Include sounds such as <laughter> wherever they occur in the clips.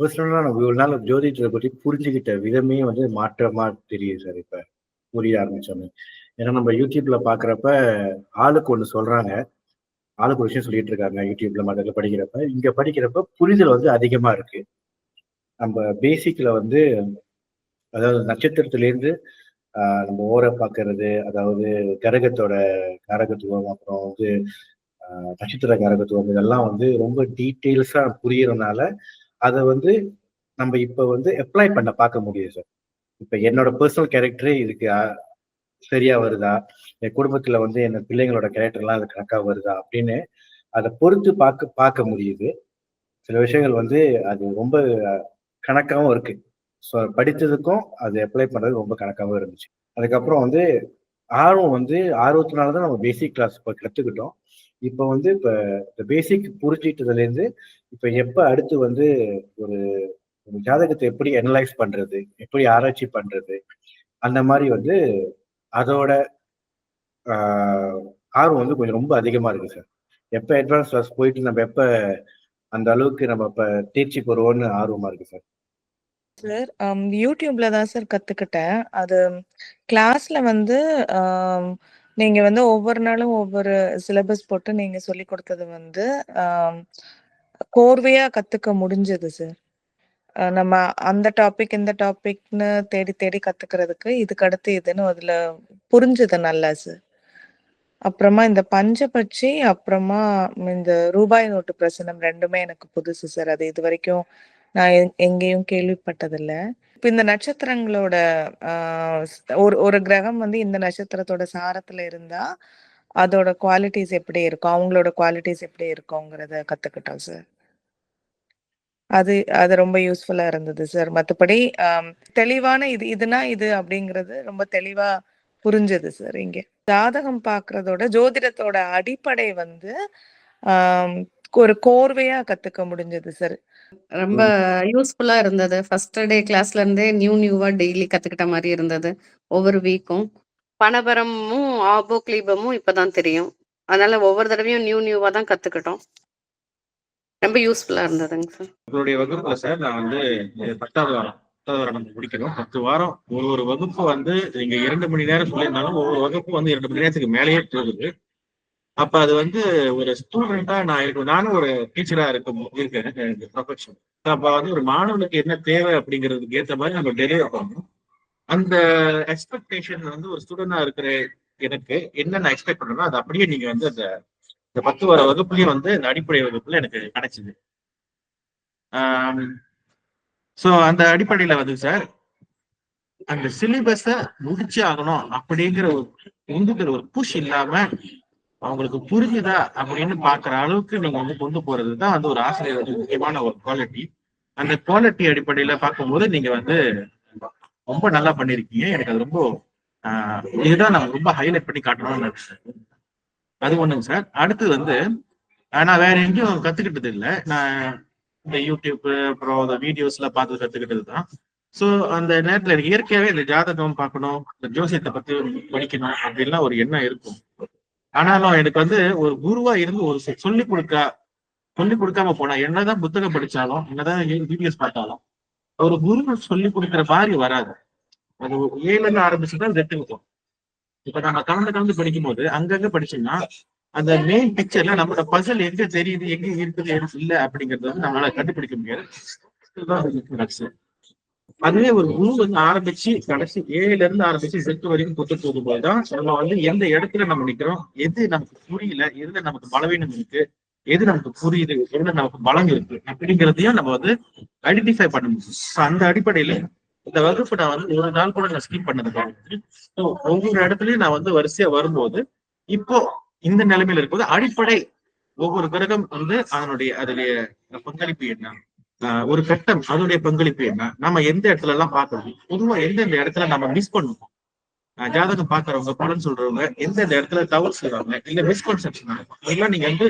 பர்சனலாக நான் இவ்வளோ நாள் ஜோதிடத்தை பற்றி புரிஞ்சுக்கிட்ட விதமே வந்து மாற்றமா தெரியுது சார் இப்ப புரிய ஆரம்பிச்சோன்னு. ஏன்னா நம்ம யூடியூப்ல பாக்குறப்ப ஆளுக்கு ஒண்ணு சொல்றாங்க. ஆளுக்கு ஒரு விஷயம் சொல்லிட்டு இருக்காங்க யூடியூப்ல மற்ற படிக்கிறப்ப. இங்க படிக்கிறப்ப புரிதல் வந்து அதிகமா இருக்கு. நம்ம பேசிக்ல வந்து அதாவது நட்சத்திரத்துல இருந்து ஆஹ் நம்ம ஓர பார்க்கறது அதாவது கரகத்தோட கரகத்துவம் அப்புறம் வந்து ஆஹ் நட்சத்திர கரகத்துவம் இதெல்லாம் வந்து ரொம்ப டீட்டெயில்ஸாக புரியறதுனால அதை வந்து நம்ம இப்போ வந்து அப்ளை பண்ண பார்க்க முடியுது சார் இப்போ என்னோட பர்சனல் கேரக்டரே இதுக்கு சரியா வருதா? என் குடும்பத்துல வந்து என் பிள்ளைங்களோட கேரக்டர்லாம் அது கணக்கா வருதா? அப்படின்னு அதை பொறுத்து பார்க்க பார்க்க முடியுது. சில விஷயங்கள் வந்து அது ரொம்ப கணக்காகவும் இருக்கு. ஸோ படித்ததுக்கும் அது அப்ளை பண்ணுறது ரொம்ப கணக்காகவும் இருந்துச்சு. அதுக்கப்புறம் வந்து ஆர்வம் வந்து ஆர்வத்தினால தான் நம்ம பேசிக் கிளாஸ் இப்போ கற்றுக்கிட்டோம் இப்போ வந்து இப்போ இந்த பேசிக் புரிஞ்சிட்டதுலேருந்து இப்போ எப்போ அடுத்து வந்து ஒரு ஜாதகத்தை எப்படி அனலைஸ் பண்றது எப்படி ஆராய்ச்சி பண்றது அந்த மாதிரி வந்து அதோட ஆஹ், ஆர்வம் வந்து கொஞ்சம் ரொம்ப அதிகமா இருக்கு சார். எப்போ அட்வான்ஸ் கிளாஸ் போயிட்டு நம்ம எப்போ அந்த அளவுக்கு நம்ம இப்போ தேர்ச்சி பெறுவோம்னு ஆர்வமா இருக்கு சார். சார் யூடியூப்ல தான் சார் கத்துக்கிட்டேன். அது கிளாஸ்ல வந்து நீங்க வந்து ஒவ்வொரு நாளும் ஒவ்வொரு சிலபஸ் போட்டு நீங்க சொல்லி கொடுத்தது வந்து கோர்வையா கத்துக்க முடிஞ்சது சார் நம்ம அந்த டாபிக் இந்த டாபிக்னு தேடி தேடி கத்துக்கிறதுக்கு இதுக்கு அடுத்து இதுன்னு அதுல புரிஞ்சது நல்லா சார் அப்புறமா இந்த பஞ்சபட்சி அப்புறமா இந்த ரூபாய் நோட்டு பிரசனம் ரெண்டுமே எனக்கு புதுசு சார் அது இது வரைக்கும் நான் எங்- எங்கேயும் கேள்விப்பட்டதில்லை. இப்ப இந்த நட்சத்திரங்களோட ஒரு ஒரு கிரகம் வந்து இந்த நட்சத்திரத்தோட சாரத்துல இருந்தா அதோட குவாலிட்டிஸ் எப்படி இருக்கும்? அவங்களோட குவாலிட்டிஸ் எப்படி இருக்குங்கிறத கத்துக்கிட்டோம் சார். அது அது ரொம்ப யூஸ்ஃபுல்லா இருந்தது சார். மற்றபடி தெளிவான இது இதுனா இது அப்படிங்கிறது ரொம்ப தெளிவா புரிஞ்சது சார் இங்க. ஜாதகம் பார்க்கறதோட ஜோதிடத்தோட அடிப்படை வந்து ஒரு கோர்வையா கத்துக்க முடிஞ்சது சார். ரொம்ப யூஸ்ஃபுல்லா இருந்தது. ஃபர்ஸ்ட் டே கிளாஸ்ல இருந்தே நியூ நியூவா டெய்லி கத்துக்கிட்ட மாதிரி இருந்தது. ஒவ்வொரு வீக்கும் பணபரமும் ஆபோக்லீபமும் இப்பதான் தெரியும். அதனால ஒவ்வொரு தடவையும் நியூ நியூவா தான் கத்துக்கிட்டோம். ரொம்ப யூஸ்ஃபுல்லா இருந்ததுங்க சார் உங்களுடைய வகுப்புல சார் நான் வந்து பத்தாவது வாரம் பத்தாவது வாரம் முடிக்கணும். பத்து வாரம் ஒரு ஒரு வகுப்பு வந்து நீங்க இரண்டு மணி நேரம் சொல்லியிருந்தாலும் ஒவ்வொரு வகுப்பு வந்து இரண்டு மணி நேரத்துக்கு மேலேயே போகுது. அப்ப அது வந்து ஒரு ஸ்டூடெண்டா நான் இருக்கும் நானும் ஒரு டீச்சரா இருக்கும் இருக்கேன் ப்ரொஃபஷன் அப்ப வந்து ஒரு மாணவனுக்கு என்ன தேவை அப்படிங்கிறதுக்கு ஏற்ற மாதிரி நம்ம டெலிவர் பண்ணணும். அந்த எக்ஸ்பெக்டேஷன் வந்து ஒரு ஸ்டூடெண்டா இருக்கிற எனக்கு என்னென்ன எக்ஸ்பெக்ட் பண்ணணும் அது அப்படியே நீங்க வந்து அந்த இந்த பத்து வார வகுப்புலயும் வந்து இந்த அடிப்படை வகுப்புல எனக்கு கிடைச்சது. ஸோ அந்த அடிப்படையில வந்து சார் அந்த சிலிபஸ முடிச்சு ஆகணும் அப்படிங்கிற ஒரு உங்களுக்கு ஒரு புஷ் இல்லாம அவங்களுக்கு புரிஞ்சுதா அப்படின்னு பாக்குற அளவுக்கு நீங்க வந்து கொண்டு போறதுதான் வந்து ஒரு ஆசிரியர் வந்து முக்கியமான ஒரு குவாலிட்டி அந்த குவாலிட்டி அடிப்படையில பார்க்கும்போது நீங்க வந்து ரொம்ப நல்லா பண்ணிருக்கீங்க. எனக்கு அது ரொம்ப இதுதான் நான் ரொம்ப ஹைலைட் பண்ணி காட்டணும்னு நினைச்சேன். அது ஒண்ணுங்க சார். அடுத்து வந்து நான் வேற எங்கேயும் கத்துக்கிட்டது இல்லை. நான் இந்த யூடியூப் அப்புறம் அந்த வீடியோஸ்ல பார்த்து கத்துக்கிட்டது தான். ஸோ அந்த நேரத்துல எனக்கு இயற்கையாவே இந்த ஜாதகம் பார்க்கணும் இந்த ஜோசியத்தை பத்தி படிக்கணும் அப்படின்லாம் ஒரு எண்ணம் இருக்கும். ஆனாலும் எனக்கு வந்து ஒரு குருவா இருந்து ஒரு சொல்லி சொல்லிக் கொடுக்க சொல்லிக் கொடுக்காம போனா என்னதான் புத்தகம் படிச்சாலும் என்னதான் வீடியோஸ் பார்த்தாலும் ஒரு குரு சொல்லி கொடுக்குற மாதிரி வராது. அது ஏழுல ஆரம்பிச்சுதான் ரெட்டு இப்ப நம்ம கலந்து கலந்து படிக்கும் போது அங்கங்க படிச்சோம்னா அந்த மெயின் பிக்சர்ல நம்மளோட பசல் எங்க தெரியுது எங்க இருக்குது எது இல்ல அப்படிங்கறது வந்து நம்மளால கண்டுபிடிக்க முடியாது. அதுவே ஒரு குரு வந்து ஆரம்பிச்சு கடைசி ஏழுல இருந்து ஆரம்பிச்சு செட்டு வரைக்கும் கொண்டு போகும்போது தான் நம்ம வந்து எந்த இடத்துல நம்ம நிக்கிறோம் எது நமக்கு புரியல எதுல நமக்கு பலவீனம் இருக்கு எது நமக்கு புரியுது எதுல நமக்கு பலம் இருக்கு அப்படிங்கிறதையும் நம்ம வந்து ஐடென்டிஃபை பண்ண முடியும் அந்த அடிப்படையில இந்த வகுப்பு நான் வந்து ஒரு நாள் கூட நான் ஸ்கிப் பண்ணது ஒவ்வொரு இடத்துலயும் நான் வந்து வரிசையா வரும்போது இப்போ இந்த நிலைமையில இருக்கும்போது அடிப்படை ஒவ்வொரு கிரகம் வந்து அதனுடைய அதனுடைய பங்களிப்பு என்ன? ஒரு கட்டம் அதனுடைய பங்களிப்பு என்ன? நம்ம எந்த இடத்துல எல்லாம் பாக்குறது பொதுவா எந்தெந்த இடத்துல நம்ம மிஸ் பண்ணுவோம்? ஜாதகம் பாக்குறவங்க பலன் சொல்றவங்க எந்தெந்த இடத்துல தவறு செய்வாங்க இல்ல மிஸ்கன்செப்ஷன் நடக்கும் இதெல்லாம் நீங்க வந்து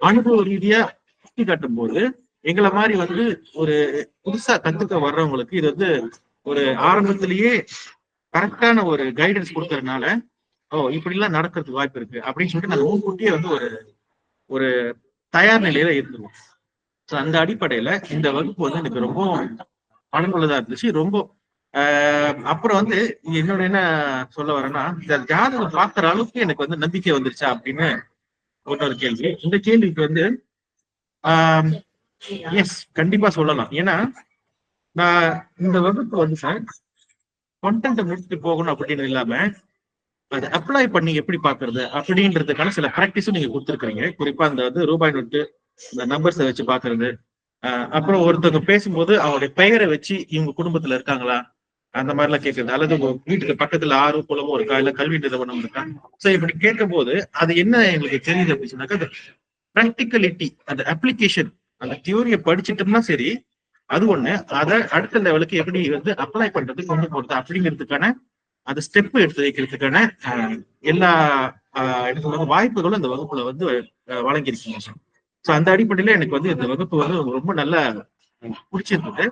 அனுபவ ரீதியா சுட்டி காட்டும் போது எங்களை மாதிரி வந்து ஒரு புதுசா கத்துக்க வர்றவங்களுக்கு இது வந்து ஒரு ஆரம்பத்திலேயே கரெக்டான ஒரு கைடன்ஸ் கொடுக்கறதுனால ஓ இப்படி எல்லாம் நடக்கிறதுக்கு வாய்ப்பு இருக்கு அப்படின்னு சொல்லிட்டு நாங்க முன்கூட்டியே வந்து ஒரு ஒரு தயார் நிலையில இருந்துருவோம். ஸோ அந்த அடிப்படையில இந்த வகுப்பு வந்து எனக்கு ரொம்ப பயனுள்ளதா இருந்துச்சு. ரொம்ப ஆஹ் அப்புறம் வந்து என்னோட என்ன சொல்ல வரேன்னா இந்த ஜாதகம் பார்க்குற அளவுக்கு எனக்கு வந்து நம்பிக்கை வந்துருச்சா அப்படின்னு இன்னொரு கேள்வி. இந்த கேள்விக்கு வந்து எஸ் கண்டிப்பா சொல்லலாம். ஏன்னா நான் இந்த வகுப்பு வந்து சார் கண்டென்ட்டை முடிச்சுட்டு போகணும் அப்படின்னு இல்லாம அதை அப்ளை பண்ணி எப்படி பாக்குறது அப்படின்றதுக்கான சில ப்ராக்டிஸும் நீங்க கொடுத்துருக்கீங்க குறிப்பா அந்த வந்து ரூபாய் நோட்டு இந்த நம்பர்ஸை வச்சு பாக்குறது ஆஹ் அப்புறம் ஒருத்தவங்க பேசும்போது அவங்களுடைய பெயரை வச்சு இவங்க குடும்பத்துல இருக்காங்களா? அந்த மாதிரி எல்லாம் கேட்கறது. அல்லது உங்க வீட்டுக்கு பக்கத்துல ஆறு குளமும் இருக்கா? இல்ல கல்வி நிறுவனம் இருக்கா? சோ இப்படி கேட்கும் போது அது என்ன எங்களுக்கு தெரியுது அப்படின்னு சொன்னாக்கா அந்த ப்ராக்டிகலிட்டி அந்த அப்ளிகேஷன் அந்த தியோரியை படிச்சுட்டோம்னா சரி அது ஒண்ணு. அதை அடுத்த லெவலுக்கு எப்படி வந்து அப்ளை பண்றது கொண்டு போறது அப்படிங்கிறதுக்கான அந்த ஸ்டெப் எடுத்து வைக்கிறதுக்கான எல்லா ஆஹ், வாய்ப்புகளும் இந்த வகுப்புல வந்து வழங்கியிருக்கீங்க. சார் ஸோ அந்த அடிப்படையில எனக்கு வந்து இந்த வகுப்பு வந்து ரொம்ப நல்லா பிடிச்சிருந்தது.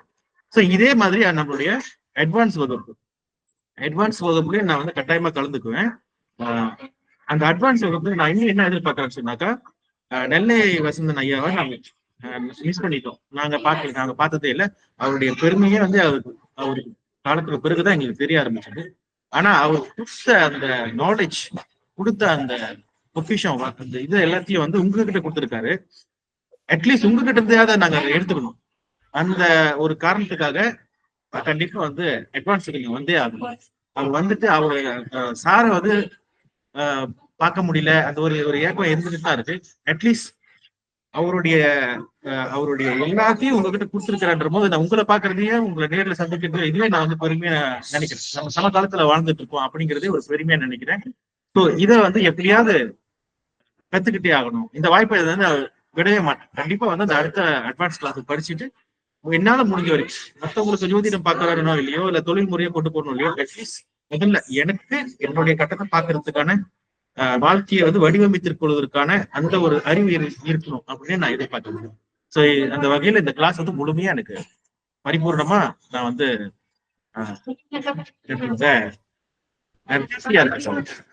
ஸோ இதே மாதிரி நம்மளுடைய அட்வான்ஸ் வகுப்பு. அட்வான்ஸ் வகுப்புலயும் நான் வந்து கட்டாயமா கலந்துக்குவேன். அந்த அட்வான்ஸ் வகுப்பு நான் இன்னும் என்ன எதிர்பார்க்கறேன்னு சொன்னாக்கா நெல்லை வசந்தன் ஐயாவை நாங்க மிஸ் பண்ணிட்டோம். நாங்க பார்க்கல நாங்க பார்த்ததே இல்லை. அவருடைய பெருமையே வந்து அவருக்கு அவருக்கு காலத்துக்கு பிறகுதான் எங்களுக்கு தெரிய ஆரம்பிச்சது. ஆனா அவர் கொடுத்த அந்த நாலேஜ் கொடுத்த அந்த பொக்கிஷம் அந்த இது எல்லாத்தையும் வந்து உங்ககிட்ட கொடுத்துருக்காரு. அட்லீஸ்ட் உங்ககிட்ட இருந்தையாவது நாங்க அதை எடுத்துக்கணும். அந்த ஒரு காரணத்துக்காக கண்டிப்பா வந்து அட்வான்ஸ் நீங்க வந்தே ஆகணும். அவர் வந்துட்டு அவருடைய சாரை வந்து பார்க்க முடியல. அந்த ஒரு ஒரு ஏக்கம் இருந்துட்டு தான் இருக்கு. அட்லீஸ்ட் அவருடைய அவருடைய எல்லாத்தையும் உங்ககிட்ட கொடுத்துருக்கிறான்ற போது நான் உங்களை பாக்குறதையே உங்களை நேர்ல சந்திக்கிறது இதுவே நான் வந்து பெருமையா நினைக்கிறேன். நம்ம சமகாலத்துல வாழ்ந்துட்டு இருக்கோம் அப்படிங்கறதே ஒரு பெருமையா நினைக்கிறேன். ஸோ இதை வந்து எப்படியாவது கத்துக்கிட்டே ஆகணும். இந்த வாய்ப்பை இதை வந்து விடவே மாட்டேன். கண்டிப்பா வந்து அந்த அடுத்த அட்வான்ஸ் கிளாஸ் படிச்சுட்டு என்னால முடிஞ்ச வரைக்கும் மத்தவங்களுக்கு ஜோதிடம் பார்க்கறாருனோ இல்லையோ இல்ல தொழில் முறையை கொண்டு போகணும் இல்லையோ அட்லீஸ்ட் முதல்ல எனக்கு என்னுடைய கட்டத்தை பார்க்கறதுக்கான ஆஹ், வாழ்க்கையை வந்து வடிவமைத்துக் கொள்வதற்கான அந்த ஒரு அறிவு இரு- இருக்கணும் அப்படின்னு நான் எதிர்பார்க்கிறேன் ஸோ அந்த வகையில இந்த கிளாஸ் வந்து முழுமையா எனக்கு பரிபூர்ணமா நான் வந்து <laughs> திருப்தியா இருக்கேன்.